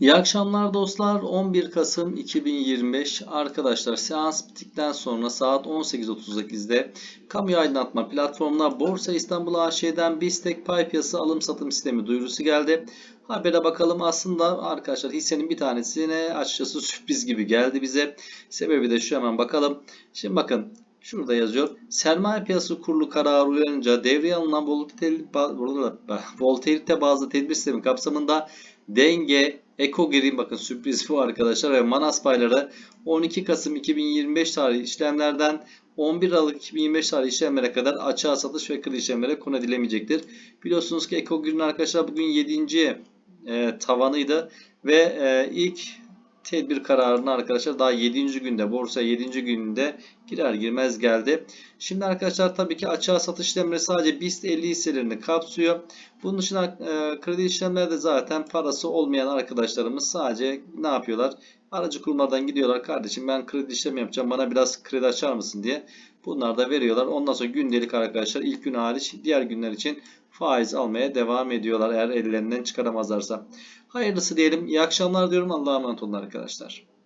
İyi akşamlar dostlar. 11 Kasım 2025 arkadaşlar seans bittikten sonra saat 18.38'de kamu aydınlatma platformuna Borsa İstanbul AŞ'den BISTEK pay piyasası alım satım sistemi duyurusu geldi. Habere bakalım aslında arkadaşlar hissenin bir tanesine açıkçası sürpriz gibi geldi bize. Sebebi de şu hemen bakalım. Şimdi bakın Şurada yazıyor. Sermaye piyasası kurulu kararı uyarınca devreye alınan volatilite bazlı tedbir sistemi kapsamında denge, Eko Green bakın sürpriz bu arkadaşlar ve Manas payları 12 Kasım 2025 tarihli işlemlerden 11 Aralık 2025 tarihli işlemlere kadar açığa satış ve kredi işlemlere konu edilemeyecektir. Biliyorsunuz ki Eko Green arkadaşlar bugün 7. E, tavanıydı ve e, ilk tedbir kararını arkadaşlar daha 7. günde borsa 7. gününde girer girmez geldi. Şimdi arkadaşlar tabii ki açığa satış işlemleri sadece BIST 50 hisselerini kapsıyor. Bunun dışında e, kredi işlemlerde zaten parası olmayan arkadaşlarımız sadece ne yapıyorlar? Aracı kurumlardan gidiyorlar kardeşim ben kredi işlemi yapacağım bana biraz kredi açar mısın diye. Bunlar da veriyorlar. Ondan sonra gündelik arkadaşlar ilk gün hariç diğer günler için faiz almaya devam ediyorlar eğer ellerinden çıkaramazlarsa. Hayırlısı diyelim. İyi akşamlar diyorum. Allah'a emanet olun arkadaşlar.